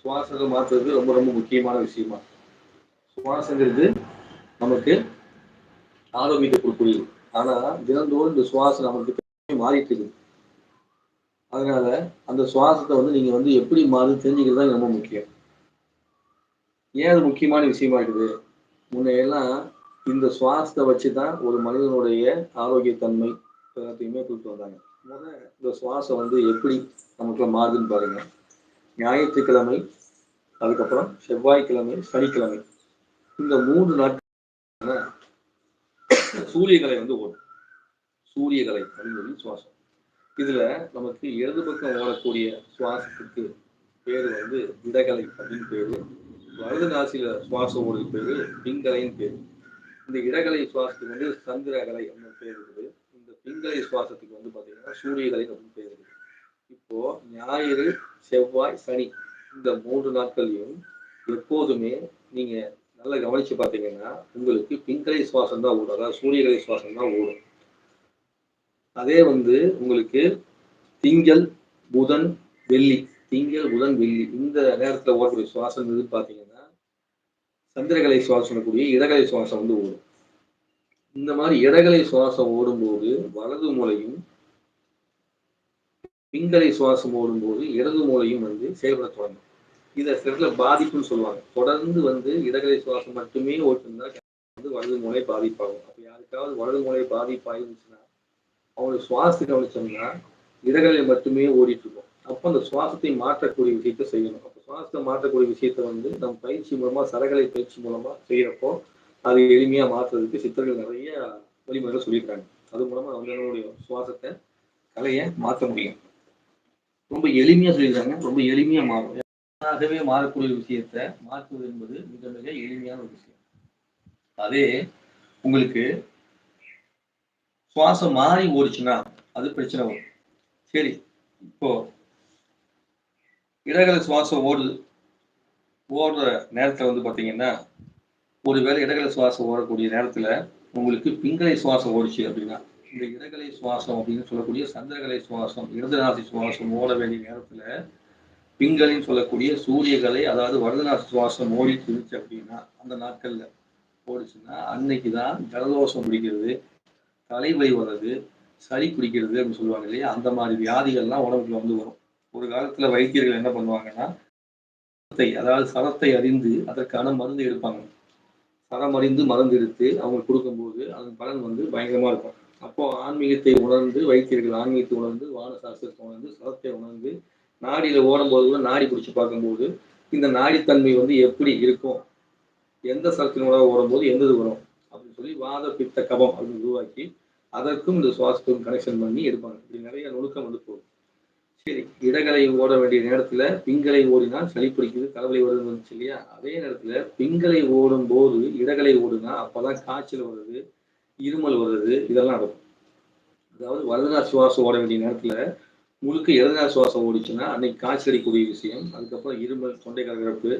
சுவாசத்தை மாற்றுறது ரொம்ப ரொம்ப முக்கியமான விஷயமா? சுவாசங்கிறது நமக்கு ஆரோக்கியத்தை கொடுக்கூடியது ஆனா தினந்தோறும் இந்த சுவாசம் நமக்கு மாறிட்டு இருக்குது. அதனால அந்த சுவாசத்தை வந்து நீங்க வந்து எப்படி மாறுது தெரிஞ்சுக்கிறது தான் ரொம்ப முக்கியம். ஏன் அது முக்கியமான விஷயமா இருக்குது? முன்னையெல்லாம் இந்த சுவாசத்தை வச்சு தான் ஒரு மனிதனுடைய ஆரோக்கியத்தன்மை எல்லாத்தையுமே கொடுத்து வந்தாங்க. முதல்ல இந்த சுவாசம் வந்து எப்படி நமக்கு மாறுதுன்னு பாருங்க. ஞாயிற்றுக்கிழமை அதுக்கப்புறம் செவ்வாய்க்கிழமை சனிக்கிழமை. இந்த மூன்று நாட்கள் சூரியகலை வந்து ஓடும். சூரியகலை அப்படின்னு சொல்லி சுவாசம். இதுல நமக்கு இடது பக்கம் ஓடக்கூடிய சுவாசத்துக்கு பேர் வந்து இடகலை அப்படின்னு பேரு வலது நாசியில சுவாசம் ஓடுறது பேரு பிங்கலைன்னு பேரு. இந்த இடகலை சுவாசத்துக்கு வந்து சந்திரகலை அப்படின்னு பேர் இருக்குது. இந்த பிங்கலை சுவாசத்துக்கு வந்து பாத்தீங்கன்னா சூரியகலை அப்படின்னு பேர் இருக்குது. இப்போ ஞாயிறு செவ்வாய் சனி இந்த மூன்று நாட்கள்லையும் எப்போதுமே நீங்க நல்லா கவனிச்சு பார்த்தீங்கன்னா உங்களுக்கு பிங்கலை சுவாசம் தான் ஓடும் அதாவது சூரியகலை சுவாசம் தான் ஓடும். அதே வந்து உங்களுக்கு திங்கள் புதன் வெள்ளி திங்கள் புதன் வெள்ளி இந்த நேரத்தில் ஓடக்கூடிய சுவாசம் எது பார்த்தீங்கன்னா சந்திரகலை சுவாசம் சொல்லக்கூடிய இடகலை சுவாசம் வந்து ஓடும். இந்த மாதிரி இடகலை சுவாசம் ஓடும்போது வலது மூலையும் பிங்களை சுவாசம் ஓடும்போது இடது மூளையும் வந்து செயல்பட தொடங்கும். இதை சில பாதிப்புன்னு சொல்லுவாங்க. தொடர்ந்து வந்து இடகலை சுவாசம் மட்டுமே ஓட்டுனா வந்து வலது மூளை பாதிப்பாகும். அப்போ யாருக்காவது வலது மூளை பாதிப்பாயிருந்துச்சுன்னா அவங்களுக்கு சுவாசத்தை கவனிச்சோம்னா இடகலை மட்டுமே ஓடிட்டு இருக்கும் அப்போ அந்த சுவாசத்தை மாற்றக்கூடிய விஷயத்த செய்யணும். அப்போ சுவாசத்தை மாற்றக்கூடிய விஷயத்த வந்து நம்ம பயிற்சி மூலமா சரகலை பயிற்சி மூலமா செய்யறப்போ அது எளிமையா மாற்றுறதுக்கு சித்தர்கள் நிறைய வழிமுறைகள் சொல்லியிருக்காங்க. அது மூலமா வந்து நம்மளுடைய சுவாசத்தை கலையை மாற்ற முடியும். ரொம்ப எளிமையா சொல்லியிருக்காங்க ரொம்ப எளிமையா மாறும். ஆகவே மாறக்கூடிய விஷயத்த மாற்றுவது என்பது மிக மிக எளிமையான ஒரு விஷயம். அதே உங்களுக்கு சுவாசம் மாறி ஓடிச்சுன்னா அது பிரச்சனை வரும். சரி இப்போ இடகல சுவாசம் ஓடுது ஓடுற நேரத்துல வந்து பாத்தீங்கன்னா ஒருவேளை இடகல சுவாசம் ஓடக்கூடிய நேரத்துல உங்களுக்கு பிங்கலை சுவாசம் ஓடிச்சு அப்படின்னா இந்த இடகலை சுவாசம் அப்படின்னு சொல்லக்கூடிய சந்திரகலை சுவாசம் இடதுராசி சுவாசம் ஓட வேண்டிய நேரத்துல பிங்களின்னு சொல்லக்கூடிய சூரியகலை அதாவது வடதுநாசி சுவாசம் ஓடி இருந்துச்சு அப்படின்னா அந்த நாட்கள்ல ஓடிச்சுன்னா அன்னைக்கு தான் ஜலதோஷம் பிடிக்கிறது தலைவலி வர்றது சளி பிடிக்கிறது அப்படின்னு சொல்லுவாங்க இல்லையா? அந்த மாதிரி வியாதிகள்லாம் உடம்புல வந்து வரும். ஒரு காலத்துல வைத்தியர்கள் என்ன பண்ணுவாங்கன்னா சரத்தை அதாவது சரத்தை அறிந்து அதற்கான மருந்து எடுப்பாங்க. சரம் அறிந்து மருந்து எடுத்து அவங்க கொடுக்கும்போது அதன் பலன் வந்து பயங்கரமா இருக்கும். அப்போ ஆன்மீகத்தை உணர்ந்து வைத்தியர்கள் ஆன்மீகத்தை உணர்ந்து வான சாஸ்திரத்தை உணர்ந்து சதத்தை உணர்ந்து நாடியில ஓடும்போது கூட நாடி பிடிச்சி பார்க்கும்போது இந்த நாடித்தன்மை வந்து எப்படி இருக்கும்? எந்த சரத்தினோட ஓடும்போது எந்த இது வரும்? அப்படின்னு சொல்லி வாத பித்த கபம் அப்படின்னு உருவாக்கி அதற்கும் இந்த சுவாசத்துக்கும் கனெக்ஷன் பண்ணி எடுப்பாங்க. இப்படி நிறைய நுணுக்கம் வந்து போகும் சரி இடகலை ஓட வேண்டிய நேரத்துல பிங்களை ஓடினால் சளி பிடிக்குது தலைவலி வருது வந்துச்சு இல்லையா? அதே நேரத்துல பிங்களை ஓடும் போது இடகலை ஓடுனா அப்பதான் காய்ச்சல் வருது இருமல் வருது இதெல்லாம் நடக்கும். அதாவது வலதுநாள் சுவாசம் ஓட வேண்டிய நேரத்தில் முழுக்க இடதுநாள் சுவாசம் ஓடிச்சுன்னா அன்னைக்கு காய்ச்சல் அடிக்கக்கூடிய விஷயம். அதுக்கப்புறம் இருமல் தொண்டை கலகரப்பு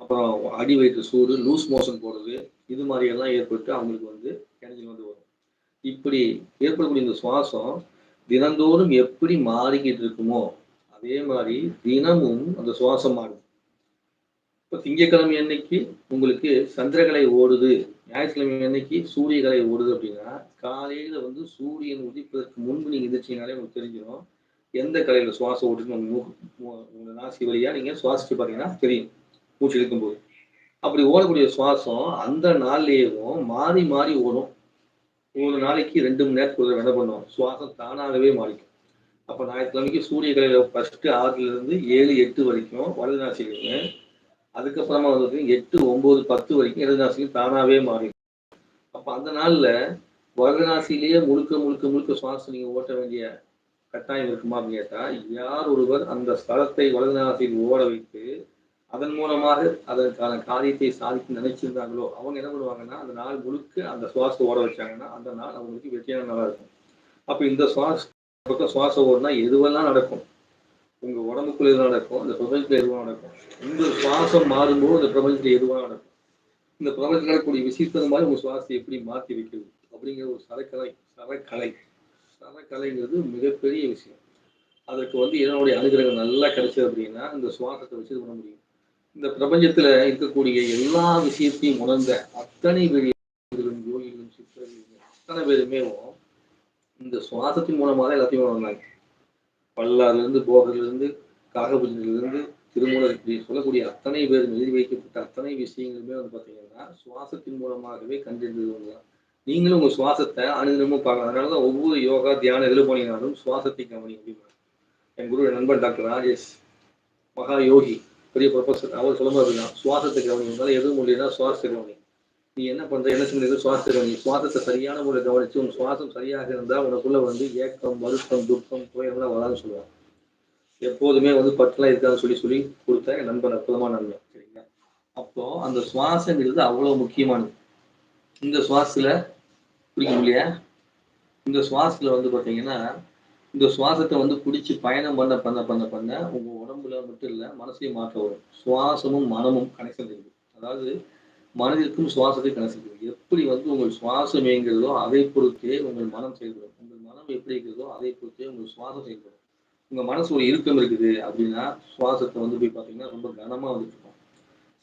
அப்புறம் அடி வயிற்று சூடு லூஸ் மோஷன் போடுறது இது மாதிரி எல்லாம் ஏற்பட்டு அவங்களுக்கு வந்து கிணஞ்சல் வந்து வரும். இப்படி ஏற்படக்கூடிய இந்த சுவாசம் தினந்தோறும் எப்படி மாறிக்கிட்டு இருக்குமோ அதே மாதிரி தினமும் அந்த சுவாசம் மாறும் இப்போ திங்கக்கிழமை அன்னைக்கு உங்களுக்கு சந்திரகலை ஓடுது. ஞாயிற்றுக்கிழமை அன்னைக்கு சூரியகலை ஓடுது அப்படின்னா காலையில வந்து சூரியன் உதிப்பதற்கு முன்பு நீங்க எந்திரிச்சீங்கனாலே உங்களுக்கு தெரிஞ்சிடும் எந்த கலையில சுவாசம் ஓடுன்னு உங்க நாசி வழியா நீங்க சுவாசிச்சு பார்த்தீங்கன்னா தெரியும். மூச்சு இழுக்கும்போது அப்படி ஓடக்கூடிய சுவாசம் அந்த நாள்லேயும் மாறி மாறி ஓடும். ஒரு நாளைக்கு ரெண்டு மணி நேரத்துக்கு ஒரு என்ன பண்ணும் சுவாசம் தானாகவே மாறிக்கும். அப்போ ஞாயிற்றுக்கிழமைக்கு சூரிய கலையில ஃபர்ஸ்ட் ஆறுல இருந்து ஏழு எட்டு வரைக்கும் வலது நாசிகளுங்க அதுக்கப்புறமா வந்து எட்டு ஒம்பது பத்து வரைக்கும் இடது நாசிகள் தானாகவே மாறிடும் அப்போ அந்த நாளில் வலது முழுக்க முழுக்க முழுக்க சுவாசம் நீங்கள் ஓட்ட வேண்டிய கட்டாயம் இருக்குமா அப்படின்னு யார் ஒருவர் அந்த ஸ்தலத்தை வலது ஓட வைத்து அதன் மூலமாக அதற்கான காரியத்தை சாதித்து நினைச்சிருந்தாங்களோ அவங்க என்ன பண்ணுவாங்கன்னா அந்த நாள் முழுக்க அந்த சுவாசம் ஓட வச்சாங்கன்னா அந்த நாள் அவங்களுக்கு வெற்றியான நாளா இருக்கும். அப்போ இந்த சுவாச பக்கம் சுவாசம் ஓடுனா எதுவெல்லாம் நடக்கும்? உங்க உடம்புக்குள்ள எதுவாக நடக்கும் அந்த பிரபஞ்சத்துல எதுவாக நடக்கும்? உங்க சுவாசம் மாறும்போது அந்த பிரபஞ்சத்துல எதுவாக நடக்கும்? இந்த பிரபஞ்சத்தில் நடக்கக்கூடிய விஷயத்தது மாதிரி உங்க சுவாசத்தை எப்படி மாற்றி வைக்கிறது? அப்படிங்கிற ஒரு சரக்கலை சரக்கலை. சரக்கலைங்கிறது மிகப்பெரிய விஷயம். அதற்கு வந்து என்னுடைய அனுகிரகம் நல்லா கிடைச்சது அப்படின்னா இந்த சுவாசத்தை வச்சு இது பண்ண முடியும். இந்த பிரபஞ்சத்துல இருக்கக்கூடிய எல்லா விஷயத்தையும் உணர்ந்த அத்தனை பெரிய யோகிகளும் சித்தர்களும் அத்தனை பேருமே இந்த சுவாசத்தின் மூலமாக தான் எல்லாத்தையும் உணர்ந்தாங்க. பல்லாறுல இருந்து போகர்ல இருந்து திருமூலர் சொல்லக்கூடிய அத்தனை பேர் எழுதி வைக்கப்பட்ட அத்தனை விஷயங்களுமே வந்து பார்த்தீங்கன்னா சுவாசத்தின் மூலமாகவே கண்டறிந்தது தான் நீங்களும் உங்கள் சுவாசத்தை அனுதினமும் பார்க்கலாம். அதனாலதான் ஒவ்வொரு யோகா தியானம் எதில் போனீங்கனாலும் சுவாசத்தை கவனி அப்படின்னா. என் குரு நண்பன் டாக்டர் ராஜேஷ் மகா யோகி பெரிய ப்ரொஃபஸர் அவர் சொல்லும்போது தான் சுவாசத்தை கவனி உங்களால் எதுவும் முடியும்னா சுவாசத்தை கவனி நீ என்ன பண்ற? என்ன செய்யுது சுவாசம். நீ சுவாசத்தை சரியான முறையில் கவனிச்சு உன் சுவாசம் சரியாக இருந்தால் உனக்குள்ள வந்து ஏக்கம் வருத்தம் துக்கம் துயரம்லாம் வராதுன்னு சொல்லுவாங்க. எப்போதுமே வந்து பற்றலாம் இருக்காதுன்னு சொல்லி சொல்லி கொடுத்த என் நண்பன் அற்புதமான நண்பன் சரிங்களா? அப்போ அந்த சுவாசங்கிறது அவ்வளவு முக்கியமானது. இந்த சுவாசத்துல பிடிக்கும் இல்லையா? இந்த சுவாசத்துல வந்து பாத்தீங்கன்னா இந்த சுவாசத்தை வந்து பிடிச்சி பயணம் பண்ண பண்ண பண்ண பண்ண உங்க உடம்புல மட்டும் இல்ல மனசையும் மாற்ற வரும். சுவாசமும் மனமும் கனெக்ஷன் இருக்கு. அதாவது மனதிற்கும் சுவாசத்தையும் கணசிக்கிறது எப்படி வந்து உங்கள் சுவாசம் இயங்குகிறதோ அதை பொறுத்தே உங்கள் மனம் செயல்படும். உங்கள் மனம் எப்படி இருக்கிறதோ அதை பொறுத்தே உங்கள் சுவாசம் செயல்படும். உங்கள் மனசு ஒரு இறுக்கம் இருக்குது அப்படின்னா சுவாசத்தை வந்து போய் பார்த்தீங்கன்னா ரொம்ப கனமாக வந்துருக்கும்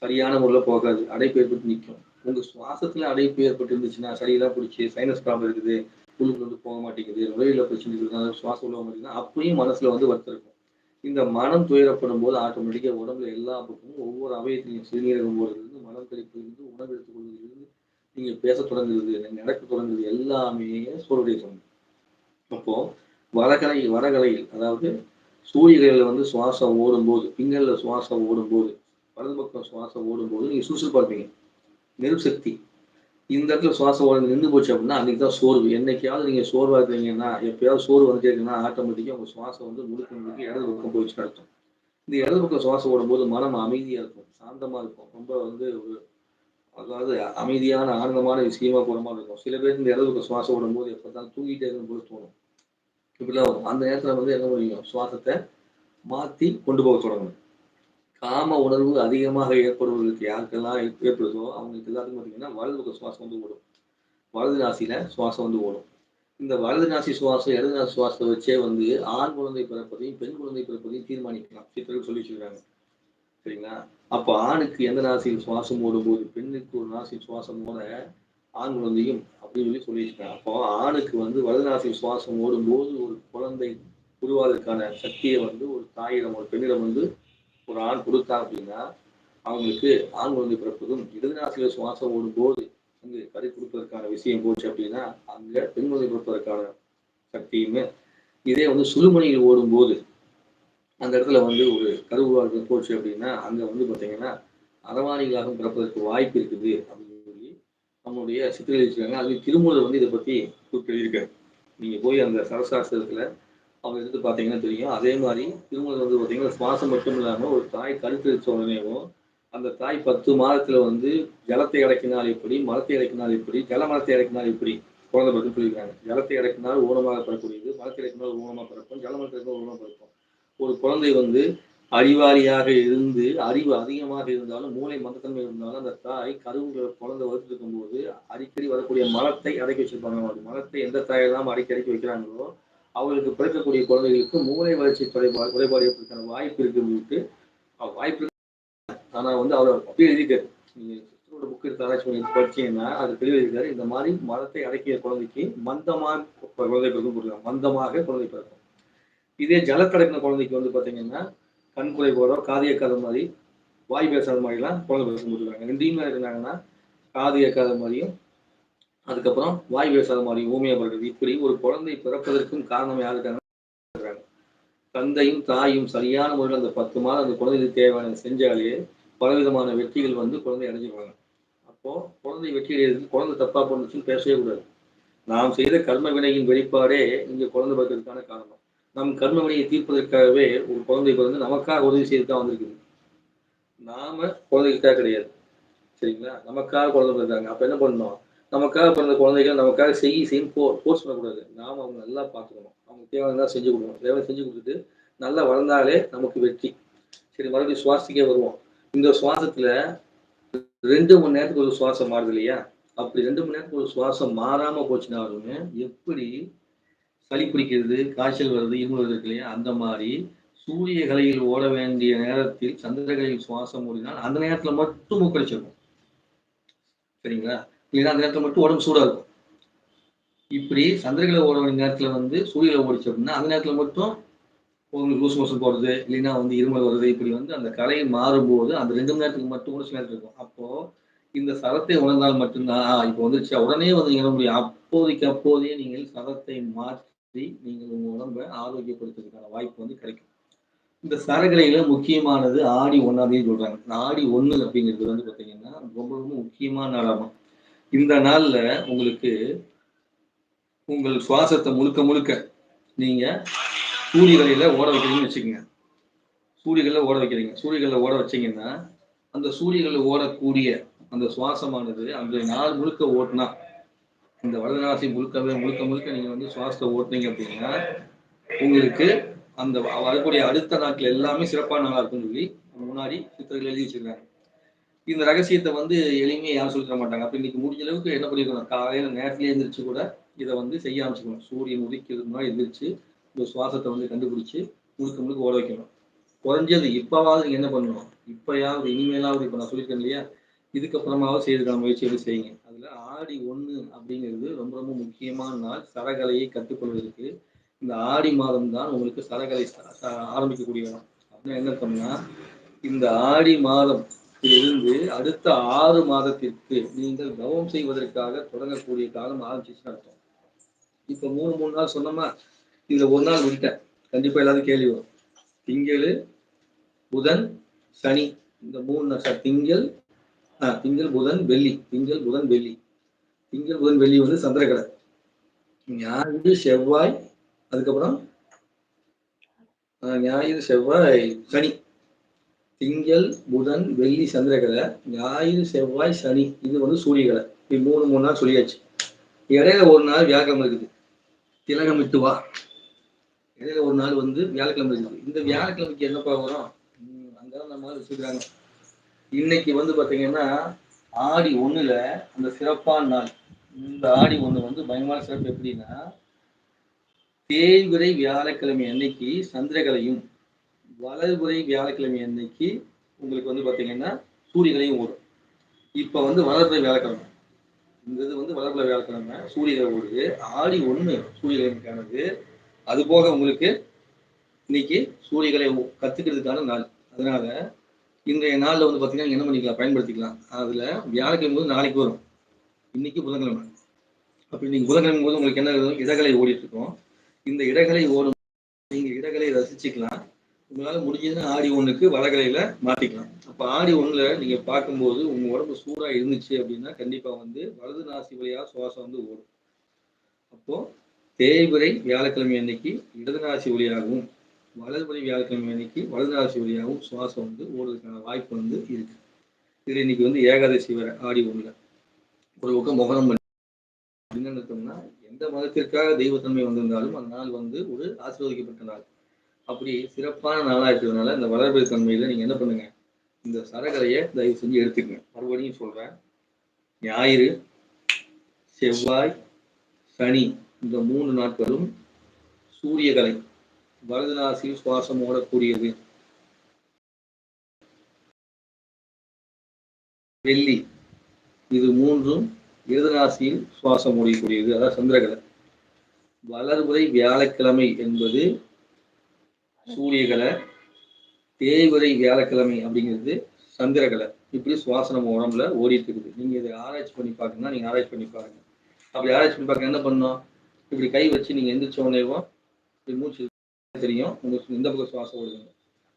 சரியான முறையில் போகாது. அடைப்பு ஏற்பட்டு நிற்கும் உங்கள் சுவாசத்தில் அடைப்பு ஏற்பட்டு இருந்துச்சுன்னா சரியெல்லாம் பிடிச்சி சைனஸ் ப்ராப்ளம் இருக்குது. உள்ளுக்கு வந்து போக மாட்டேங்குது. நுழையில பிரச்சனை இருக்குது. சுவாசம் உள்ள மாட்டேங்குது. அப்பயும் மனசில் வந்து வருத்தம் இருக்கும். இந்த மனம் துயரப்படும் போது ஆட்டோமேட்டிக்காக உடம்புல எல்லா பக்கமும் ஒவ்வொரு அவயத்திலையும் சிறுநீரகம் போகிறது மனம் கழிப்பிலிருந்து உணவு எடுத்துக்கொள்வதிலிருந்து நீங்க பேச தொடங்குறது நடக்க தொடங்குறது எல்லாமே சோறுடைய தொடங்கும் அப்போ வரகலை வரகலையில் அதாவது சூரியகளில் வந்து சுவாசம் ஓடும்போது பிங்கல்ல சுவாசம் ஓடும்போது வலது பக்கம் சுவாசம் ஓடும்போது நீங்க சுறுசுறுப்பா இருப்பீங்க. நெருசக்தி இந்த இடத்துல சுவாசம் ஓடு நின்று போச்சு அப்படின்னா அன்றைக்கி தான் சோர்வு. என்னைக்காவது நீங்க சோர்வாக இருக்கீங்கன்னா எப்பயாவது சோர்வு வந்துட்டே இருக்குன்னா ஆட்டோமேட்டிக்காக உங்கள் சுவாசம் வந்து முழுக்க முழுக்க இடது பக்கம் போயிடுச்சு அர்த்தம். இந்த இடது பக்கம் சுவாசம் ஓடும்போது மனம் அமைதியா இருக்கும் சாந்தமா இருக்கும். ரொம்ப வந்து ஒரு அதாவது அமைதியான ஆனந்தமான விஷயமா போற மாதிரி இருக்கும். சில பேர் இந்த இடது பக்கம் சுவாசம் ஓடும்போது எப்பதான் தூங்கிட்டே இருக்கும் போது தோணும். இப்படிலாம் வரும். அந்த நேரத்துல வந்து என்ன முடியும் சுவாசத்தை மாத்தி கொண்டு போக தொடங்கணும். காம உணர்வு அதிகமாக ஏற்படுவதற்கு யாருக்கெல்லாம் ஏற்படுதோ அவங்களுக்கு எல்லாத்துக்கும் பார்த்தீங்கன்னா வலது பக்கம் சுவாசம் வந்து ஓடும். வலது நாசியில சுவாசம் வந்து ஓடும். இந்த வலது நாசி சுவாசம் இடது நாசி சுவாசத்தை வச்சே வந்து ஆண் குழந்தை பிறப்பதையும் பெண் குழந்தை பிறப்பதையும் தீர்மானிக்கலாம். சித்தர்கள் சொல்லி வச்சுக்கிறாங்க சரிங்களா? அப்போ ஆணுக்கு எந்த நாசியில் சுவாசம் ஓடும்போது பெண்ணுக்கு ஒரு நாசியில் சுவாசம் ஓட ஆண் குழந்தையும் அப்படின்னு சொல்லி சொல்லி வச்சுக்கிறாங்க அப்போ ஆணுக்கு வந்து வலது நாசியில் சுவாசம் ஓடும்போது ஒரு குழந்தை உருவாதற்கான சக்தியை வந்து ஒரு தாயிடம் ஒரு பெண்ணிடம் வந்து ஒரு ஆண் கொடுத்தா அப்படின்னா அவங்களுக்கு ஆண் குழந்தை பிறப்பதும் இடதுநாசில சுவாசம் ஓடும்போது அங்கு கறி கொடுப்பதற்கான விஷயம் போச்சு அப்படின்னா அங்க பெண் குழந்தை சக்தியுமே இதே வந்து சுழுமணியில் ஓடும்போது அந்த இடத்துல வந்து ஒரு கருவாக போச்சு அப்படின்னா அங்க வந்து பாத்தீங்கன்னா அறவாணிகளாகவும் பிறப்பதற்கு வாய்ப்பு இருக்குது அப்படின்னு சொல்லி நம்மளுடைய சித்திரை வச்சுருக்காங்க அது திருமூலர் வந்து இதை பத்தி குறிப்பிட்டிருக்காரு நீங்க போய் அந்த சரசாஸ்திரத்துல அவங்க எடுத்து பார்த்தீங்கன்னா தெரியும். அதே மாதிரி திருமூலர் வந்து பார்த்தீங்கன்னா சுவாசம் மட்டும் இல்லாமல் ஒரு தாய் கருத்தரிச்ச உடனேவும் அந்த தாய் பத்து மாதத்துல வந்து ஜலத்தை அடக்கினால் எப்படி மரத்தை இறக்கினால் எப்படி ஜல மரத்தை இறக்கினால் எப்படி? குழந்தை பற்றி சொல்லியிருக்காங்க. ஜலத்தை இறக்கினால் ஊனமாக பெறக்கூடியது மரத்தை இறக்கினால் ஊனமாக பிறக்கும் ஜல மரத்தை இறக்கினால் ஊனமாக பிறக்கும் ஒரு குழந்தை வந்து அறிவாளியாக இருந்து அறிவு அதிகமாக இருந்தாலும் மூளை மந்தத்தன்மை இருந்தாலும் அந்த தாய் கருவு குழந்தை வளர்த்துருக்கும் போது அடிக்கடி வரக்கூடிய மலத்தை அடக்கி வச்சிருப்பாங்க. மலத்தை எந்த தாயெல்லாம் அடக்கி அடக்கி வைக்கிறாங்களோ அவங்களுக்கு பிறக்கக்கூடிய குழந்தைகளுக்கு மூளை வளர்ச்சி குறைபாடு குறைபாடு ஏற்படுத்தான வாய்ப்பு இருக்குன்னு வாய்ப்பு ஆனால் வந்து அவர் அப்படியே எழுதிக்காரு நீங்க சிஸ்டரோட புக் எடுத்து ஆராய்ச்சி பண்ணி படிச்சீங்கன்னா அது தெளிவு எழுதிக்காரு இந்த மாதிரி மதத்தை அடக்கிய குழந்தைக்கு மந்தமாக குழந்தை பிறக்கும் கொடுக்கலாம் மந்தமாக குழந்தை பிறக்கும் இதே ஜலக்கடக்கின குழந்தைக்கு வந்து பார்த்தீங்கன்னா கண் குறைபாடோ காது ஏற்காத மாதிரி வாய் பேசாத மாதிரிலாம் குழந்தை பிறக்கும் கொடுக்குறாங்க. ரெண்டையுமே இருந்தாங்கன்னா காது ஏற்காத மாதிரியும் அதுக்கப்புறம் வாய் பேசாத மாதிரி ஊமையா பிறகுது இப்படி ஒரு குழந்தை பிறப்பதற்கும் காரணம் யாருக்காங்க தந்தையும் தாயும் சரியான முறையில் அந்த பத்து மாதம் அந்த குழந்தைக்கு தேவையான செஞ்சாலே பலவிதமான வெற்றிகள் வந்து குழந்தை அடைஞ்சிருவாங்க. அப்போ குழந்தை வெற்றி அடைகிறதுக்கு குழந்தை தப்பாக பண்ணுச்சுன்னு பேசவே கூடாது. நாம் செய்த கர்ம வினையின் வெளிப்பாடே இங்கே குழந்தை பார்க்கறதுக்கான காரணம். நம் கர்ம வினையை தீர்ப்பதற்காகவே ஒரு குழந்தை பிறந்து நமக்காக உதவி செய்து தான் வந்திருக்குது. நாம குழந்தைகளுக்காக கிடையாது. சரிங்களா? நமக்காக குழந்தை பிறந்தாங்க. அப்போ என்ன பண்ணணும்? நமக்காக பிறந்த குழந்தைகள் நமக்காக செய்ய செய்யும் போ போர்ஸ் பண்ணக்கூடாது நாம் அவங்க நல்லா பார்த்துக்கணும். அவங்க தேவையானதான் செஞ்சு கொடுக்கணும். தேவை செஞ்சு கொடுத்துட்டு நல்லா வளர்ந்தாலே நமக்கு வெற்றி. சரி மறுபடியும் சுவாசிக்கே வருவோம். இந்த சுவாசத்துல ரெண்டு மணி நேரத்துக்கு ஒரு சுவாசம் மாறுது இல்லையா? அப்படி ரெண்டு மணி நேரத்துக்கு ஒரு சுவாசம் மாறாம போச்சுனாலுமே எப்படி சளி பிடிக்கிறது காய்ச்சல் வருது இருமல் வருது இல்லையா? அந்த மாதிரி சூரிய கலையில் ஓட வேண்டிய நேரத்தில் சந்திரகலையில் சுவாசம் ஓடினால் அந்த நேரத்துல மட்டும் மூக்கடிச்சிருக்கும் சரிங்களா? இல்லைன்னா அந்த நேரத்துல மட்டும் உடம்பு சூடா இருக்கும். இப்படி சந்திரகலை ஓட வேண்டிய நேரத்துல வந்து சூரியலை ஓடிச்சு அப்படின்னா அந்த நேரத்துல மட்டும் உங்களுக்கு லூஸ் மோஷன் போடுறது இல்லைன்னா வந்து இருமல் வருது இப்படி வந்து அந்த கலை மாறும்போது அந்த ரெண்டு மணி நேரத்துக்கு மட்டும் கூட சில நேரத்துக்கு இருக்கும். அப்போ இந்த சரத்தை உணர்ந்தால் மட்டும்தான் இப்போ வந்துருச்சு? உடனே வந்து நீங்க முடியும்? அப்போதைக்கு அப்போதே நீங்கள் சரத்தை மாற்றி நீங்கள் உங்கள் உடம்பை ஆரோக்கியப்படுத்துறதுக்கான வாய்ப்பு வந்து கிடைக்கும். இந்த சரகலையில முக்கியமானது ஆடி ஒன்னாதையும் சொல்றாங்க. ஆடி ஒன்று அப்படிங்கிறது வந்து பார்த்தீங்கன்னா ரொம்ப ரொம்ப முக்கியமான நாளாகும் இந்த நாள்ல உங்களுக்கு உங்கள் சுவாசத்தை முழுக்க முழுக்க நீங்க சூரியகளில் ஓட வைக்கிறீங்கன்னு வச்சுக்கோங்க. சூரியகளில் ஓட வைக்கிறீங்க. சூரியகளில் ஓட வச்சீங்கன்னா அந்த சூரியகளில் ஓடக்கூடிய அந்த சுவாசமானது அந்த நாள் முழுக்க ஓட்டினா இந்த வலதுநாசி முழுக்கவே முழுக்க முழுக்க நீங்கள் வந்து சுவாசத்தை ஓட்டுனீங்க அப்படின்னா உங்களுக்கு அந்த வரக்கூடிய அடுத்த நாட்கள் எல்லாமே சிறப்பான நாளாக இருக்கும்னு சொல்லி முன்னாடி சித்தர்கள் எழுதி வச்சிருக்காங்க. இந்த ரகசியத்தை வந்து எளிமையா யாரும் சொல்லிட மாட்டாங்க. அப்போ இன்னைக்கு முடிஞ்ச அளவுக்கு என்ன பண்ணிருக்கணும்? காலையில் நேரத்துலேயே எழுந்திரிச்சு கூட இதை வந்து செய்ய ஆரம்பிச்சுக்கணும். சூரியன் உதிக்கிறதுனா முன்னாடி எழுந்திரிச்சு இந்த சுவாசத்தை வந்து கண்டுபிடிச்சு முழுக்க முழுக்க ஓட வைக்கணும். குறைஞ்சது இப்பவாவது நீங்க என்ன பண்ணணும்? இப்பயாவது இனிமேலாவது இப்ப நான் சொல்லியிருக்கேன் இல்லையா? இதுக்கப்புறமாவது செய்யறதுக்கான முயற்சிகள் செய்யுங்க. அதுல ஆடி ஒண்ணு அப்படிங்கிறது ரொம்ப ரொம்ப முக்கியமான நாள். சரகலையை கற்றுக்கொள்வதற்கு இந்த ஆடி மாதம் தான் உங்களுக்கு சரகலை ஆரம்பிக்கக்கூடிய இடம் அப்படின்னா என்ன பண்ணா இந்த ஆடி மாதம் இருந்து அடுத்த ஆறு மாதத்திற்கு நீங்கள் தவம் செய்வதற்காக தொடங்கக்கூடிய காலம் ஆரம்பிச்சிச்சுன்னு அர்த்தம். இப்ப மூணு மூணு நாள் சொன்னோமா? இதுல ஒரு நாள் விட்டேன். கண்டிப்பா எல்லாரும் கேள்வி வரும். திங்கள் புதன் சனி. இந்த மூணு நாள் திங்கள் ஆஹ் திங்கள் புதன் வெள்ளி. திங்கள் புதன் வெள்ளி. திங்கள் புதன் வெள்ளி வந்து சந்திரகலை ஞாயிறு செவ்வாய் அதுக்கப்புறம் ஞாயிறு செவ்வாய் சனி. திங்கள் புதன் வெள்ளி சந்திரகலை ஞாயிறு செவ்வாய் சனி. இது வந்து சூரியகலை இது மூணு மூணு நாள் சொல்லியாச்சு. இடையில ஒரு நாள் வியாகம் இருக்குது. திலகம் இட்டு வா. இடையில ஒரு நாள் வந்து வியாழக்கிழமை இருந்தது இந்த வியாழக்கிழமைக்கு என்னப்பா வரும்? அங்கதான் நம்ம வச்சுக்கிறாங்க இன்னைக்கு வந்து பாத்தீங்கன்னா ஆடி ஒண்ணுல அந்த சிறப்பான நாள். இந்த ஆடி ஒண்ணு வந்து பயங்கரமான சிறப்பு எப்படின்னா தேய்விரை வியாழக்கிழமை அன்னைக்கு சந்திரகலையும் வளர்புரை வியாழக்கிழமை அன்னைக்கு உங்களுக்கு வந்து பாத்தீங்கன்னா சூரியகலையும் ஓடும். இப்ப வந்து வளர்புரை வியாழக்கிழமை. இந்த இது வந்து வளர்புரை வியாழக்கிழமை சூரியகலை ஓடுது. ஆடி ஒண்ணு சூரியகலைக்கானது. அது போக உங்களுக்கு இன்னைக்கு சூரியகளை கத்துக்கிறதுக்கான நாள். அதனால இன்றைய நாளில் வந்து பார்த்தீங்கன்னா என்ன பண்ணிக்கலாம்? பயன்படுத்திக்கலாம். அதில் வியாழக்கிழமை போது நாளைக்கு வரும். இன்னைக்கு புதன்கிழமை. அப்போ இன்னைக்கு புதன்கிழமை போது உங்களுக்கு என்ன இடங்களை இடகலை ஓடிட்டு இருக்கோம் இந்த இடகலை ஓடும் நீங்கள் இடங்களை ரசிச்சுக்கலாம். உங்களால் முடிஞ்சதுன்னா ஆடி ஒன்றுக்கு வடகலையில் மாட்டிக்கலாம். அப்போ ஆடி ஒன்றில் நீங்கள் பார்க்கும்போது உங்கள் உடம்பு சூடாக இருந்துச்சு அப்படின்னா கண்டிப்பாக வந்து வலது நாசி வழியாக சுவாசம் வந்து ஓடும். அப்போது தேய்பிறை வியாழக்கிழமை அன்னைக்கு இடது ராசி வழியாகவும் வலதுபுறை வியாழக்கிழமை அன்னைக்கு வலது ராசி வழியாகவும் சுவாசம் வந்து ஓடுறதுக்கான வாய்ப்பு வந்து இருக்கு. இது இன்னைக்கு வந்து ஏகாதசி வர ஆடி ஒண்ணுல ஒரு பக்கம் முகரம் பண்ணி அப்படின்னு அர்த்தம்னா எந்த மதத்திற்காக தெய்வத்தன்மை வந்திருந்தாலும் அந்த நாள் வந்து ஒரு ஆசீர்வதிக்கப்பட்ட நாள். அப்படி சிறப்பான நாளாக இருக்கிறதுனால இந்த வளர்பிறை தன்மையில் நீங்கள் என்ன பண்ணுங்க? இந்த சரகலையை தயவு செஞ்சு எடுத்துக்கங்க. மறுபடியும் சொல்கிறேன் ஞாயிறு செவ்வாய் சனி இந்த மூணு நாட்களும் சூரியகலை வலது நாசியில் சுவாசம் ஓடக்கூடியது. வெள்ளி. இது மூன்றும் இடது சுவாசம் ஓடக்கூடியது. அதாவது சந்திரகலை வளர்புறை வியாழக்கிழமை என்பது சூரியகலை தேய்வரை வியாழக்கிழமை அப்படிங்கிறது சந்திரகலை இப்படி சுவாசனம் உடம்புல ஓடிட்டு இருக்குது. நீங்க இதை ஆராய்ச்சி பண்ணி பார்க்கணும்னா நீங்க ஆராய்ச்சி பண்ணி பாருங்க. அப்படி ஆராய்ச்சி பண்ணி பார்க்க என்ன பண்ணோம் இப்படி கை வச்சு நீங்கள் எந்திரிச்ச உடனேவும் இப்படி மூச்சு தெரியும். உங்களுக்கு இந்த பக்கம் சுவாசம் ஓடுங்க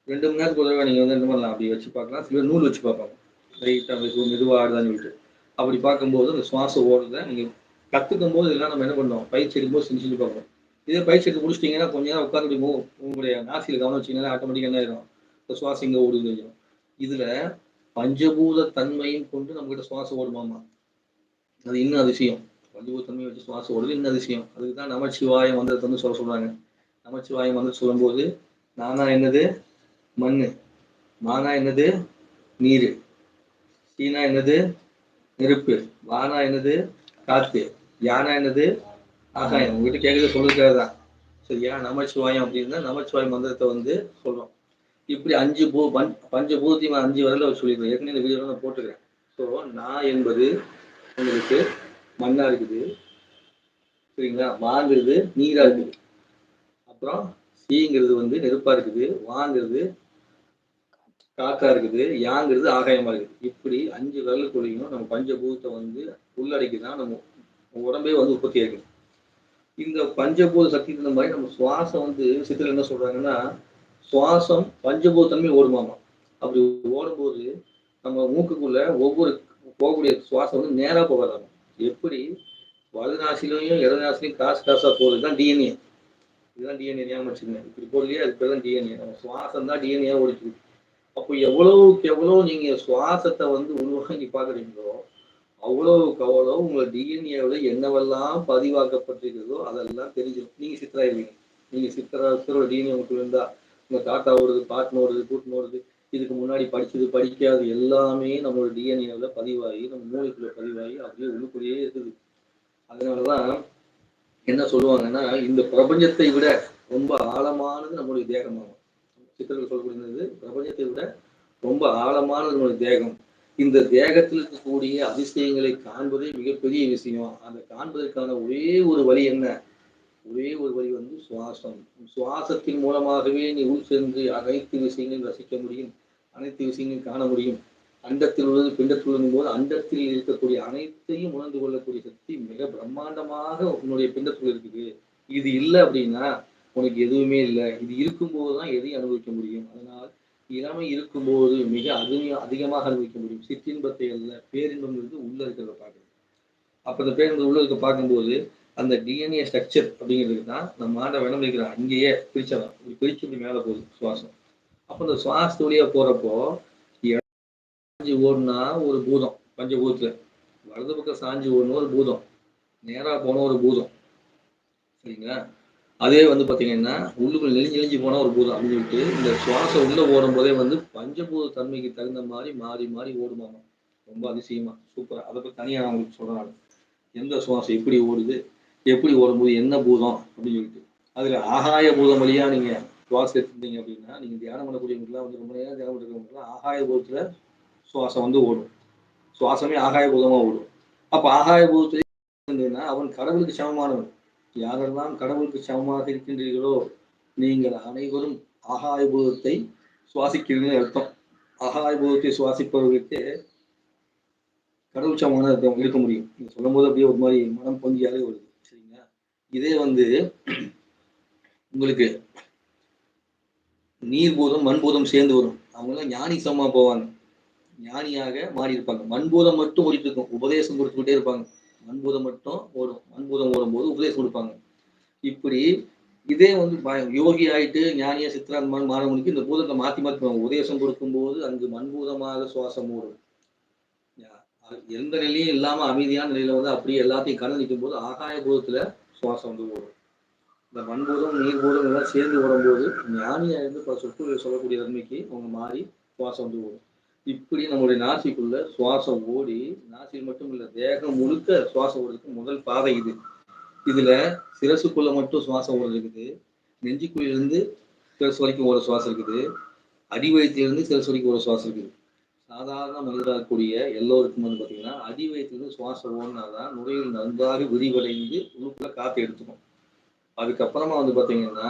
ரெண்டு மணி நேரத்துக்கு ஒரு தடவை வந்து என்ன பண்ணலாம்? அப்படி வச்சு பார்க்கலாம். சில நூல் வச்சு பார்ப்பாங்க. லைட்டாக மெதுவாக மெதுவாக ஆடுதான்னு சொல்லிட்டு. அப்படி பார்க்கும்போது அந்த சுவாசம் ஓடுறத நீங்கள் கற்றுக்கும் போது இதெல்லாம் நம்ம என்ன பண்ணுவோம்? பயிற்சி எடுக்கும்போது செஞ்சு செஞ்சு பார்ப்போம். இதே பயிற்சி எடுத்து முடிச்சிட்டிங்கன்னா கொஞ்ச நேரம் உட்காந்து உங்களுடைய நாசியில் கவனம் வச்சிங்கன்னா ஆட்டோமேட்டிக்காக என்ன ஆயிரும்? இப்போ சுவாசம் இங்கே ஓடுது தெரியும். இதில் பஞ்சபூத தன்மையும் கொண்டு நம்மகிட்ட சுவாசம் ஓடுமாமா? அது இன்னும் அதிசயம். பஞ்சபூத தன்மையை வச்சு சுவாசம் ஓடுது என்ன அதிசயம் அதுக்கு தான் நமச்சிவாயம் மந்திரத்தை வந்து சொல்ல சொல்கிறாங்க நமச்சிவாயம் மந்திரம் சொல்லும்போது நானா என்னது? மண் மானா என்னது? நீர். சீனா என்னது? நெருப்பு. வானா என்னது? காத்து. யானா என்னது? ஆகாயம். உங்ககிட்ட கேட்கறது சொல்லிருக்கிறது தான். சரியா? நமச்சிவாயம் அப்படின்னா நமச்சிவாயம் மந்திரத்தை வந்து சொல்கிறோம் இப்படி அஞ்சு பூ பஞ் பஞ்சபூதத்தையும் அஞ்சு வரல சொல்லியிருக்கேன். ஏற்கனவே இந்த வீடியோ நான் போட்டுக்கிறேன் ஸோ நான் என்பது உங்களுக்கு மண்ணா இருக்குது. சரிங்களா? மாங்கிறது நீரா இருக்குது. அப்புறம் சீங்கிறது வந்து நெருப்பா இருக்குது. வாங்கிறது காக்கா இருக்குது. யாங்கிறது ஆகாயமா இருக்குது. இப்படி அஞ்சு விரலுக்குள்ளேயும் நம்ம பஞ்சபூதத்தை வந்து உள்ளடக்கி தான் நம்ம உடம்பே வந்து உற்பத்தி ஆகுது இந்த பஞ்சபூத சக்தி இருந்த மாதிரி நம்ம சுவாசம் வந்து சித்திர என்ன சொல்றாங்கன்னா சுவாசம் பஞ்சபூத தன்மை ஓடுமாமா? அப்படி ஓடும்போது நம்ம மூக்குக்குள்ள ஒவ்வொரு போகக்கூடிய சுவாசம் வந்து நேரா போகாதாமா? எப்படி வலதுநாசிலையும் இடதுநாசிலையும் காசு காசாக போகுது. தான் டிஎன்ஏ இதுதான் டிஎன்ஏ ஞாபகம் வச்சுக்கோங்க. இப்படி போடலையே அதுக்கு பேர் தான் டிஎன்ஏ நம்ம சுவாசம் தான் டிஎன்ஏ ஓடிச்சு அப்போ எவ்வளவுக்கு எவ்வளவு நீங்க சுவாசத்தை வந்து உள்வாங்கி பாக்குறீங்களோ அவ்வளவுக்கு அவ்வளவு உங்கள் டிஎன்ஏவில் என்னவெல்லாம் பதிவாக்கப்பட்டிருக்கிறதோ அதெல்லாம் தெரிஞ்சிடும் நீங்க சித்தராயிருவீங்க நீங்க சித்தரா சித்தரோட டிஎன்ஏ உங்களுக்கு இருந்தா உங்க தாத்தா ஓடுது பாட்டன் ஓடுது கூட்டன் ஓடுது இதுக்கு முன்னாடி படிச்சது படிக்காது எல்லாமே நம்மளோட டிஎன்ஏவில் பதிவாகி நம்ம மூளைக்குள்ள பதிவாகி அப்படியே உள்ளுக்குள்ளேயே இருக்குது. அதனாலதான் என்ன சொல்லுவாங்கன்னா இந்த பிரபஞ்சத்தை விட ரொம்ப ஆழமானது நம்மளுடைய தேகமாகும் சித்தர்கள் சொல்லக்கூடியது பிரபஞ்சத்தை விட ரொம்ப ஆழமானது நம்மளுடைய தேகம். இந்த தேகத்தில் இருக்கக்கூடிய அதிசயங்களை காண்பதே மிகப்பெரிய விஷயம். அந்த காண்பதற்கான ஒரே ஒரு வழி என்ன? ஒரே ஒரு வழி வந்து சுவாசம். சுவாசத்தின் மூலமாகவே நீ உள் சென்று அனைத்து விஷயங்களையும் ரசிக்க முடியும். அனைத்து விஷயங்களையும் காண முடியும். அண்டத்தில் உள்ளது பிண்டத்தில் உள்ளதும் போது அண்டத்தில் இருக்கக்கூடிய அனைத்தையும் உணர்ந்து கொள்ளக்கூடிய சக்தி மிக பிரம்மாண்டமாக உன்னுடைய பிண்டத்தில் இருக்குது. இது இல்லை அப்படின்னா உனக்கு எதுவுமே இல்லை. இது இருக்கும்போது தான் எதையும் அனுபவிக்க முடியும். அதனால் இளமை இருக்கும்போது மிக அதிக அதிகமாக அனுபவிக்க முடியும். சிற்றின்பத்தை அல்ல இருந்து உள்ள இருக்கிறத பார்க்கணும் அப்போ இந்த பேரின்பம் உள்ள இருக்க பார்க்கும்போது அந்த டிஎன்ஏ ஸ்ட்ரக்சர் அப்படிங்கிறது தான் நம்ம ஆண்ட விடம் இருக்கிற அங்கேயே பிரிச்சதான் இப்படி பிரிச்சு இப்படி மேலே போகுது சுவாசம். அப்போ இந்த சுவாசத்து வழியாக போகிறப்போ சாஞ்சி ஓடுனா ஒரு பூதம் பஞ்சபூதத்தில். வலது பக்கம் சாஞ்சி ஓடணும் ஒரு பூதம் நேரா போன ஒரு பூதம். சரிங்களா? அதே வந்து பார்த்தீங்கன்னா உள்ளுக்குள்ள நெளிஞ்சு நெளிஞ்சு போன ஒரு பூதம் அப்படின்னு சொல்லிட்டு இந்த சுவாசம் உள்ள ஓடும் போதே வந்து பஞ்சபூத தன்மைக்கு தகுந்த மாதிரி மாறி மாறி ஓடுமாமா. ரொம்ப அதிசயமா சூப்பரா அதை பற்றி தனியாக நான் உங்களுக்கு எந்த சுவாசம் எப்படி ஓடுது எப்படி ஓடும்போது என்ன பூதம் அப்படின்னு சொல்லிட்டு. அதில் ஆகாய பூதம் வழியா நீங்கள் சுவாசம் எடுத்துருந்தீங்க அப்படின்னா நீங்க தியானம் பண்ணக்கூடியவங்களாம் வந்து ரொம்ப நேரம் தியானம் பண்ணுறவங்களாம் ஆகாய பூதத்தில் சுவாசம் வந்து ஓடும். சுவாசமே ஆகாய பூதமாக ஓடும். அப்ப ஆகாய பூதத்தை இருந்ததுன்னா அவன் கடவுளுக்கு சமமானவன். யாரெல்லாம் கடவுளுக்கு சமமாக இருக்கின்றீர்களோ நீங்கள் அனைவரும் ஆகாய பூதத்தை சுவாசிக்கிறீர்கள் அர்த்தம். ஆகாய பூதத்தை சுவாசிப்பவர்களுக்கு கடவுள் சமமான அர்த்தம் இருக்க முடியும். நீங்க சொல்லும் போது அப்படியே ஒரு மாதிரி மனம் பொங்கியாகவே வருது. சரிங்களா? இதே வந்து உங்களுக்கு நீர் பூதம் மண்பூதம் சேர்ந்து வரும். அவங்கெல்லாம் ஞானி சமமா போவாங்க. ஞானியாக மாறி இருப்பாங்க மண்பூதம் மட்டும் ஓடிட்டு இருக்கும். உபதேசம் கொடுத்துக்கிட்டே இருப்பாங்க. மண்பூதம் மட்டும் ஓடும். மண்பூதம் ஓடும்போது உபதேசம் கொடுப்பாங்க. இப்படி இதே வந்து யோகி ஆயிட்டு ஞானியா சித்ரான் மாணவனுக்கு இந்த பூதத்தை மாத்தி மாத்தி உபதேசம் கொடுக்கும்போது அங்கு மண்பூதமாக சுவாசம் ஓடும். எந்த நிலையும் இல்லாம அமைதியான நிலையில வந்து அப்படியே எல்லாத்தையும் கடந்து நிற்கும் போது ஆகாய பூதத்துல சுவாசம் வந்து ஓடும். இந்த மண்பூதம் நீர்பூதம் இதெல்லாம் சேர்ந்து ஓடும்போது ஞானியா இருந்து பல சொற்களை சொல்லக்கூடிய தன்மைக்கு அவங்க மாறி சுவாசம் வந்து ஓடும். இப்படி நம்மளுடைய நாசிக்குள்ள சுவாசம் ஓடி நாசியில் மட்டும் இல்ல தேகம் முழுக்க சுவாசம் ஓடுறதுக்கு முதல் பாதை இது. இதுல சிரசுக்குள்ள மட்டும் சுவாசம் ஓடுறது இருக்குது நெஞ்சுக்குள்ளிருந்து சிரசு வரைக்கும் ஓட சுவாசம் இருக்குது. அடிவயத்திலிருந்து சிரசு வரைக்கும் ஓட சுவாசம் இருக்குது. சாதாரண மனிதராக இருக்கக்கூடிய எல்லோருக்கும் வந்து பார்த்தீங்கன்னா அடிவயத்திலிருந்து சுவாசம் ஓடினாதான் நுரையில் நன்றாக விரிவடைந்து உள்ளுக்குள்ள காற்று எடுத்துக்கும். அதுக்கப்புறமா வந்து பார்த்தீங்கன்னா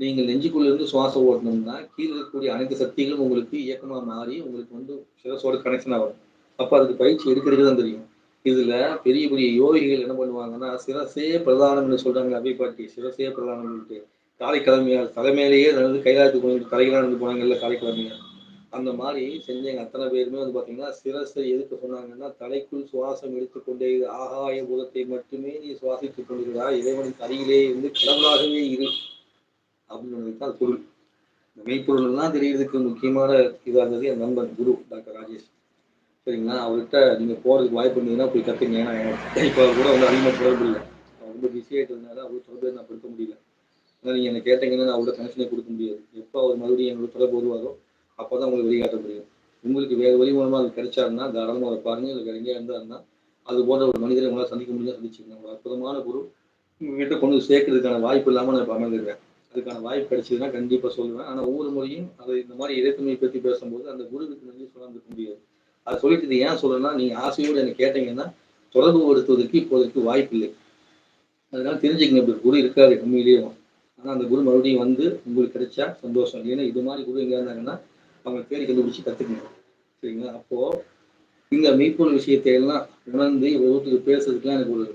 நீங்கள் நெஞ்சுக்குள்ளிருந்து சுவாசம் ஓட்டணும்னா கீழே இருக்கக்கூடிய அனைத்து சக்திகளும் உங்களுக்கு இயக்கமாக மாறி உங்களுக்கு வந்து சிரசோட கனெக்ஷன் ஆகும். அப்போ அதுக்கு பயிற்சி எடுக்கிறது தான் தெரியும். இதுல பெரிய பெரிய யோகிகள் என்ன பண்ணுவாங்கன்னா சிரசே பிரதானம்னு சொல்றாங்க அபிபாட்டி சிரசே பிரதானம்னுட்டு காலைக்கிழமையால் தலைமையிலேயே நடந்து கைலாயத்துக்கு போய் தலைகளாக நடந்து போனாங்கல்ல காலை அந்த மாதிரி செஞ்சவங்க அத்தனை பேருமே வந்து பார்த்தீங்கன்னா சிரசை எதுக்கு சொன்னாங்கன்னா தலைக்குள் சுவாசம் எடுத்துக்கொண்டே ஆகாய பூதத்தை மட்டுமே நீ சுவாசித்துக் கொண்டிருக்கிறா. இறைவனுக்கு அருகிலே இருந்து கடவுளாகவே இரு. அப்படின்னு தான் பொருள் இந்த மெய்ப்பொருள் தான் தெரியறதுக்கு முக்கியமான இதாக இருந்தது என் நண்பன் குரு டாக்டர் ராஜேஷ். சரிங்களா? அவர்கிட்ட நீங்கள் போகிறதுக்கு வாய்ப்பு இருந்ததுன்னா போய் கற்றுங்க ஏன்னா இப்போ அவர் கூட வந்து அதிகமாக தொடர்பு இல்லை. அவர் ரொம்ப பிஸியாகிட்டு இருந்தாலும் அவர் தொடர்பு நான் கொடுக்க முடியல. ஆனால் நீங்கள் என்னை கேட்டீங்கன்னா நான் அவரோட கனெக்ஷனே கொடுக்க முடியாது. எப்போ அவர் மறுபடியும் எங்களோட தொடர்பு வருவாரோ அப்போ தான் உங்களுக்கு வழிகாட்ட முடியும். உங்களுக்கு வேறு வழி மூலமாக அது கிடைச்சாருன்னா தாராளமாக அதை பாருங்க. இல்லை வேறு எங்கேயா இருந்தாருன்னா அது போன்ற ஒரு மனிதரை உங்களால் சந்திக்க முடியாது சந்திச்சுக்கணும் ஒரு அற்புதமான குரு உங்ககிட்ட கொண்டு வந்து சேர்க்கறதுக்கான வாய்ப்பு இல்லாமல் நான் இப்போ அதுக்கான வாய்ப்பு கிடைச்சதுன்னா கண்டிப்பாக சொல்லுவேன். ஆனால் ஒவ்வொரு முறையும் அதை இந்த மாதிரி இறைத்தன்மையை பற்றி பேசும்போது அந்த குருவுக்கு நன்றி சொல்லாமல் முடியாது. அதை சொல்லிட்டு இது ஏன் சொல்லணும்னா நீங்கள் ஆசையோடு எனக்கு கேட்டீங்கன்னா தொடர்பு படுத்துவதற்கு இப்போதைக்கு வாய்ப்பு இல்லை. அதனால தெரிஞ்சுக்கங்க இப்படி ஒரு குரு இருக்காது உண்மையிலேயே. ஆனால் அந்த குரு மறுபடியும் வந்து உங்களுக்கு கிடைச்சா சந்தோஷம். ஏன்னா இது மாதிரி குரு எங்கே இருந்தாங்கன்னா அவங்க தேடி கண்டுபிடிச்சு கற்றுக்கணும் சரிங்களா? அப்போது இந்த மெய்ப்பொருள் விஷயத்தை எல்லாம் உணர்ந்து ஒருத்தருக்கு பேசுறதுக்குலாம் எனக்கு ஒரு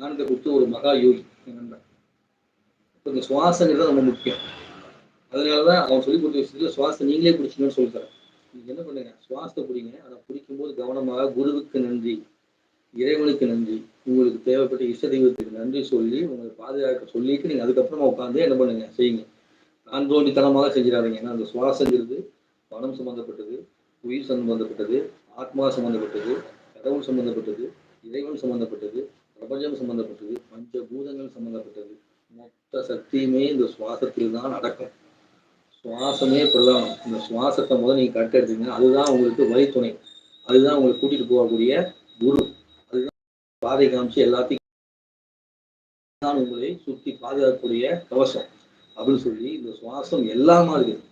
ஞானத்தை கொடுத்து ஒரு மகா யோகி என் நண்பன். இப்போ இந்த சுவாசங்கிறது ரொம்ப முக்கியம். அதனால தான் அவன் சொல்லி கொடுத்த விஷயத்துல சுவாசத்தை நீங்களே பிடிச்சிங்கன்னு சொல்லித்தரேன் நீங்கள் என்ன பண்ணுங்க? சுவாசத்தை பிடிங்க அதை பிடிக்கும்போது கவனமாக குருவுக்கு நன்றி இறைவனுக்கு நன்றி உங்களுக்கு தேவைப்பட்ட இஷ்ட தெய்வத்துக்கு நன்றி சொல்லி உங்களை பாதுகாக்க சொல்லிட்டு நீங்கள் அதுக்கப்புறமா உட்காந்து என்ன பண்ணுங்க? செய்யுங்க. நான் தோண்டித்தனமாக செஞ்சிடாதீங்க. ஏன்னா அந்த சுவாசங்கிறது மனம் சம்பந்தப்பட்டது உயிர் சம்பந்தப்பட்டது ஆத்மா சம்பந்தப்பட்டது கடவுள் சம்பந்தப்பட்டது இறைவன் சம்பந்தப்பட்டது பிரபஞ்சம் சம்பந்தப்பட்டது பஞ்ச பூதங்கள் சம்பந்தப்பட்டது. மொத்த சக்தியுமே இந்த சுவாசத்தில் தான் அடக்கம். சுவாசமே பிரதானம். இந்த சுவாசத்தை முதல் நீங்கள் கரெக்டாக எடுத்தீங்கன்னா அதுதான் உங்களுக்கு வழித்துணை. அதுதான் உங்களை கூட்டிட்டு போகக்கூடிய குரு. அதுதான் பாதை காமிச்சு எல்லாத்தையும் தான் உங்களை சுற்றி பாதுகாக்கக்கூடிய கவசம் அப்படின்னு சொல்லி இந்த சுவாசம் எல்லாமா இருக்குது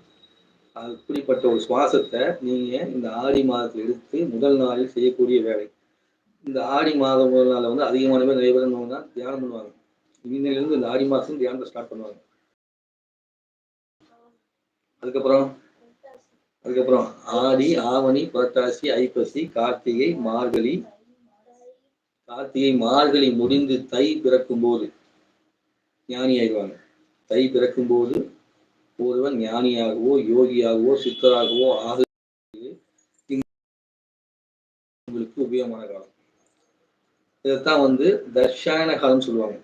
அப்படிப்பட்ட ஒரு சுவாசத்தை நீங்க இந்த ஆடி மாதத்தில் எடுத்து முதல் நாளில் செய்யக்கூடிய வேலை. இந்த ஆடி மாதம் முதல் நாளில் வந்து அதிகமான பேர் நிறைய பேர் என்ன தியானம் பண்ணுவாங்க. இன்னிலிருந்து இந்த ஆடி மாதம் தியானத்தை ஸ்டார்ட் பண்ணுவாங்க. அதுக்கப்புறம்? அதுக்கப்புறம் ஆடி ஆவணி புரட்டாசி ஐப்பசி கார்த்திகை மார்கழி. கார்த்திகை மார்கழி முடிந்து தை பிறக்கும் போது ஞானி ஆயிடுவாங்க தை பிறக்கும் போது ஒருவன் ஞானியாகவோ யோகியாகவோ சித்தராகவோ ஆக உங்களுக்கு உபயோகமான காலம். இதைத்தான் வந்து தர்ஷாயன காலம் சொல்லுவாங்க.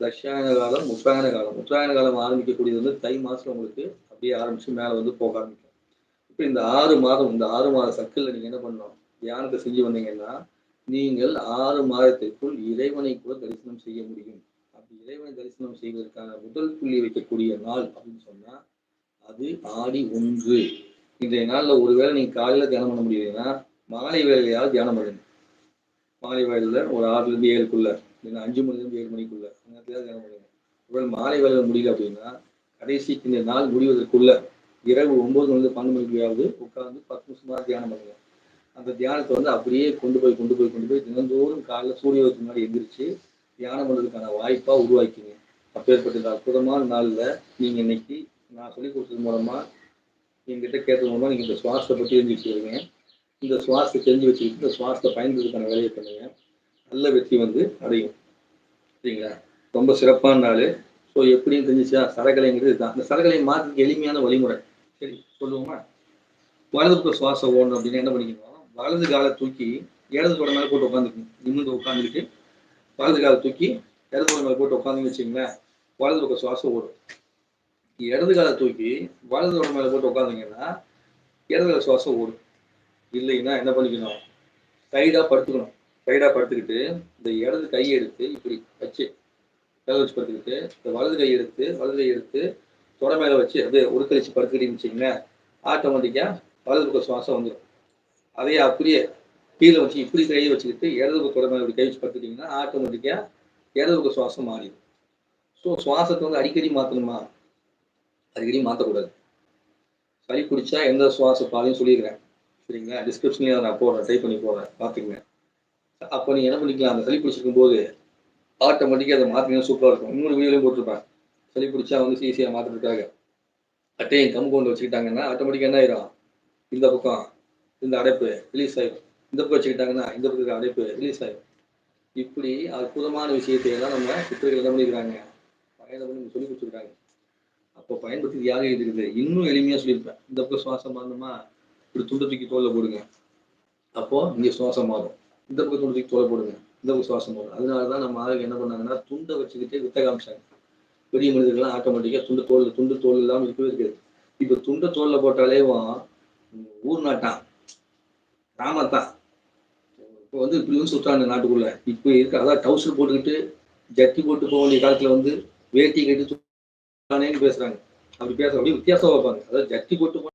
தர்ஷாயன காலம் உத்தராயண காலம். உத்தராயண காலம் ஆரம்பிக்கக்கூடியது வந்து தை மாசம் உங்களுக்கு அப்படியே ஆரம்பிச்சு மேலே வந்து போக ஆரம்பிக்கும். இப்போ இந்த ஆறு மாதம் இந்த ஆறு மாத சர்க்கிளில் நீங்க என்ன பண்ணணும்? தியானத்தை செஞ்சு வந்தீங்கன்னா நீங்கள் ஆறு மாதத்திற்குள் இறைவனை கூட தரிசனம் செய்ய முடியும். அப்படி இறைவனை தரிசனம் செய்வதற்கான முதல் புள்ளி வைக்கக்கூடிய நாள் அப்படின்னு சொன்னா அது ஆடி ஒன்று. இன்றைய நாள்ல ஒருவேளை நீங்க காலையில தியானம் பண்ண முடியலைன்னா மாலை வேலையாவது தியானம் பண்ணுங்க மாலை வேலையில் ஒரு ஆறுல இருந்து ஏழுக்குள்ள இல்லைன்னா அஞ்சு மணிலேருந்து ஏழு மணிக்குள்ள அந்த நேரத்தில் தியானம் பண்ணுங்க ஒருவேளை மாலை வேலையில் முடியல அப்படின்னா கடைசி இந்த நாள் முடிவதற்குள்ள இரவு ஒன்பது மணிலேருந்து பன்னெண்டு மணிக்காவது உட்கார்ந்து பத்து நிமிஷமாக தியானம் பண்ணுங்க அந்த தியானத்தை வந்து அப்படியே கொண்டு போய் கொண்டு போய் கொண்டு போய் தினந்தோறும் காலைல சூரியத்துக்கு முன்னாடி எந்திரிச்சு தியானம் பண்ணுறதுக்கான வாய்ப்பா உருவாக்கிங்க அப்பேற்பட்ட இந்த அற்புதமான நாளில் நீங்க இன்னைக்கு நான் சொல்லி கொடுத்தது மூலமா என்கிட்ட கேட்டது மூலமா நீங்க இந்த சுவாசத்தை பற்றி தெரிஞ்சு வச்சுக்கிறீங்க இந்த சுவாசத்தை தெரிஞ்சு வச்சுக்கிட்டு இந்த சுவாசத்தை பயன்படுத்துக்கான வேலையை பண்ணுங்க. நல்ல வெற்றி வந்து அடையும். சரிங்களா? ரொம்ப சிறப்பான நாள். ஸோ எப்படின்னு தெரிஞ்சிச்சா? சரகலைங்கிறது இதுதான். இந்த சரகலை மாற்றுக்கு எளிமையான வழிமுறை. சரி சொல்லுவோமா? வலது பக்கம் சுவாசம் ஓடணும் அப்படின்னு என்ன பண்ணிக்கணும்? வலது காலை தூக்கி இடது கூட மேலே போட்டு உட்காந்துக்கணும் நிமிர்ந்து உட்காந்துக்கிட்டு வலது காலை தூக்கி இடது தொட மேலே போட்டு உட்காந்து வச்சிங்களேன் வலது பக்கம் சுவாசம் ஓடும் இடது காலை தூக்கி வலது உடம்பு மேலே போட்டு உட்காந்தீங்கன்னா இடது கால சுவாசம் ஓடும். இல்லைன்னா என்ன பண்ணிக்கணும்? சைடாக படுத்துக்கணும். சைடாக படுத்துக்கிட்டு இந்த இடது கையை எடுத்து இப்படி வச்சு கையை வச்சு படுத்துக்கிட்டு இந்த வலது கை எடுத்து வலது கை எடுத்து தொட மேலே வச்சு அப்படியே உருக்கழிச்சு படுத்துக்கிட்டீங்கன்னு வச்சிங்களேன் ஆட்டோமேட்டிக்காக வலது பக்கம் சுவாசம் வந்துடும் அதையே அப்படியே கீழே வச்சு இப்படி கையை வச்சுக்கிட்டு இடது பக்கம் மேலே இப்படி கை வச்சு படுத்துக்கிட்டிங்கன்னா ஆட்டோமேட்டிக்காக இடது பக்கம் சுவாசம் மாறிடும். ஸோ சுவாசத்தை வந்து அடிக்கடி மாற்றணுமா அடிக்கடி மாற்றக்கூடாது சளி பிடிச்சா எந்த சுவாச பாதையும் சொல்லியிருக்கேன் சரிங்களா? டிஸ்கிரிப்ஷன்லேயே நான் போடுறேன். டைப் பண்ணி போடுறேன். பார்த்துக்குங்க அப்போ நீங்கள் என்ன பண்ணிக்கலாம்? அந்த சளி பிடிச்சிருக்கும் போது ஆட்டோமேட்டிக்காக அதை மாற்றிங்கன்னா சூப்பராக இருக்கும். இன்னொரு வீடியோலையும் போட்டிருப்பேன். சளி பிடிச்சா வந்து ஈஸியாக மாற்றுறதுக்காக அட்டையும் கம்பு கொண்டு வச்சுக்கிட்டாங்கன்னா ஆட்டோமேட்டிக்காக என்ன ஆயிரும்? இந்த பக்கம் இந்த அடைப்பு ரிலீஸ் ஆகிடும் இந்த பக்கம் வச்சுக்கிட்டாங்கன்னா இந்த பக்கத்துக்கு அடைப்பு ரிலீஸ் ஆகிடும் இப்படி அற்புதமான விஷயத்தையெல்லாம் நம்ம சித்தர்கள் என்ன பண்ணிக்கிறாங்க? வயதை பண்ணி சொல்லி கொடுத்துருக்காங்க. அப்போ பயன்படுத்தி யாக இருக்குது இன்னும் எளிமையாக சொல்லியிருப்பேன். இந்த பக்கம் சுவாசம் மாறணுமா இப்படி துண்டு தூக்கி தோல்ல போடுங்க. அப்போ இங்கே சுவாசம் மாறும் இந்த பக்கம் துண்டு தூக்கி தோலை போடுங்க. இந்த பக்கம் சுவாசம் மாறும் அதனால தான் நம்ம ஆளுக்கு என்ன பண்ணாங்கன்னா துண்டை வச்சுக்கிட்டே வித்த காமிச்சாங்க. பெரிய மனிதர்கள்லாம் ஆட்டோமேட்டிக்காக துண்டு தோல் துண்டு தோல் இல்லாமல் இருக்கவே இருக்காது. இப்போ துண்டை தோலில் போட்டாலே ஊர் நாட்டான். கிராமத்தான் இப்போ வந்து இப்படி வந்து சுற்றாங்க நாட்டுக்குள்ள. இப்போ இருக்க அதான் டவுசர் போட்டுக்கிட்டு ஜட்டி போட்டு போக வேண்டிய காலத்துல வந்து வேட்டி கட்டி பேசுறாங்க. அப்படி பேச அப்படியே வித்தியாசம் வைப்பாங்க அதாவது ஜட்டி போட்டு